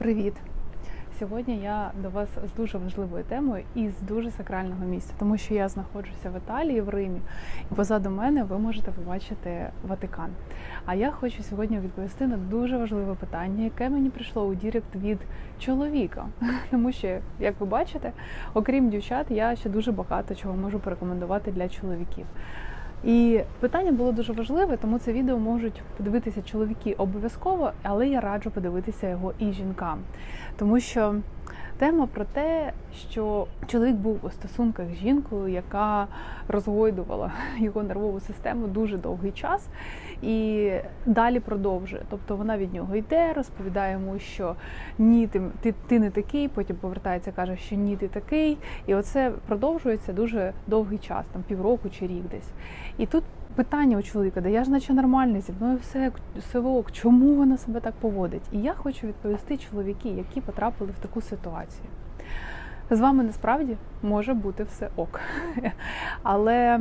Привіт! Сьогодні я до вас з дуже важливою темою і з дуже сакрального місця, тому що я знаходжуся в Італії, в Римі, і позаду мене ви можете побачити Ватикан. А я хочу сьогодні відповісти на дуже важливе питання, яке мені прийшло у Дірект від чоловіка. Тому що, як ви бачите, окрім дівчат, я ще дуже багато чого можу порекомендувати для чоловіків. І питання було дуже важливе, тому це відео можуть подивитися чоловіки обов'язково, але я раджу подивитися його і жінкам. Тому що тема про те, що чоловік був у стосунках з жінкою, яка розгойдувала його нервову систему дуже довгий час, і далі продовжує. Тобто вона від нього йде, розповідає йому, що ні, ти, ти, ти не такий, потім повертається, каже, що ні, ти такий. І оце продовжується дуже довгий час, там півроку чи рік десь. І тут питання у чоловіка, де я ж наче нормальний, зі мною все, все ок, чому вона себе так поводить? І я хочу відповісти чоловіки, які потрапили в таку ситуацію. З вами насправді може бути все ок. Але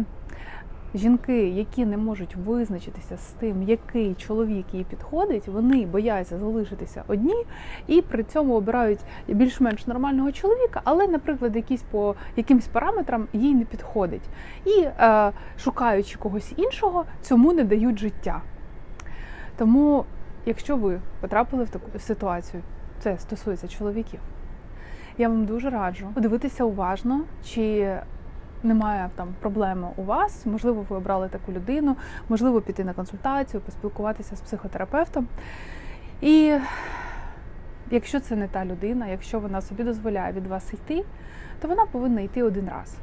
жінки, які не можуть визначитися з тим, який чоловік їй підходить, вони бояться залишитися одні і при цьому обирають більш-менш нормального чоловіка, але, наприклад, якісь по якимсь параметрам їй не підходить. І е, шукаючи когось іншого, цьому не дають життя. Тому, якщо ви потрапили в таку ситуацію, це стосується чоловіків. Я вам дуже раджу подивитися уважно, чи немає там проблеми у вас. Можливо, ви обрали таку людину, можливо, піти на консультацію, поспілкуватися з психотерапевтом. І якщо це не та людина, якщо вона собі дозволяє від вас йти, то вона повинна йти один раз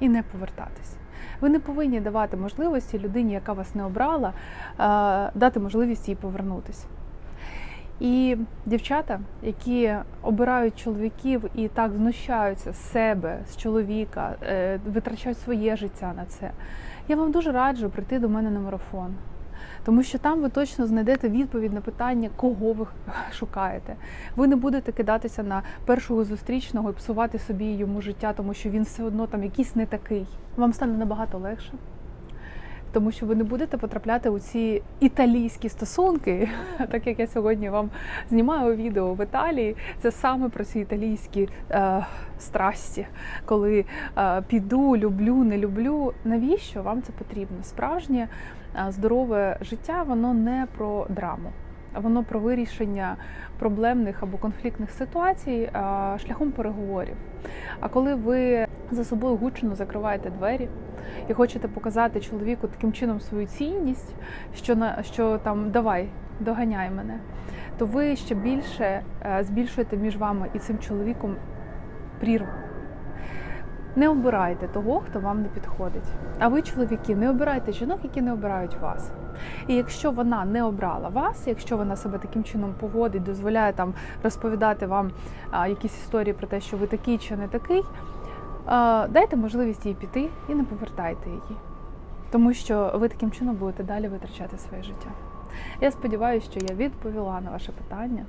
і не повертатись. Ви не повинні давати можливості людині, яка вас не обрала, дати можливість їй повернутися. І дівчата, які обирають чоловіків і так знущаються з себе, з чоловіка, е, витрачають своє життя на це, я вам дуже раджу прийти до мене на марафон. Тому що там ви точно знайдете відповідь на питання, кого ви шукаєте. Ви не будете кидатися на першого зустрічного і псувати собі йому життя, тому що він все одно там якийсь не такий. Вам стане набагато легше тому що ви не будете потрапляти у ці італійські стосунки, так як я сьогодні вам знімаю відео в Італії. Це саме про ці італійські е, страсті, коли е, піду, люблю, не люблю. Навіщо вам це потрібно? Справжнє е, здорове життя воно не про драму. Воно про вирішення проблемних або конфліктних ситуацій шляхом переговорів. А коли ви за собою гучно закриваєте двері і хочете показати чоловіку таким чином свою цінність, що на що там давай, доганяй мене, то ви ще більше е, збільшуєте між вами і цим чоловіком прірву. Не обирайте того, хто вам не підходить. А ви, чоловіки, не обирайте жінок, які не обирають вас. І якщо вона не обрала вас, якщо вона себе таким чином поводить, дозволяє там розповідати вам якісь історії про те, що ви такий чи не такий, дайте можливість їй піти і не повертайте її. Тому що ви таким чином будете далі витрачати своє життя. Я сподіваюся, що я відповіла на ваше питання.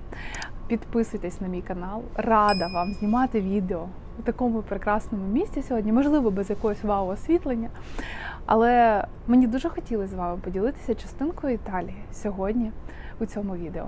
Підписуйтесь на мій канал, рада вам знімати відео у такому прекрасному місці сьогодні, можливо, без якогось вау освітлення. Але мені дуже хотілося з вами поділитися частинкою Італії сьогодні у цьому відео.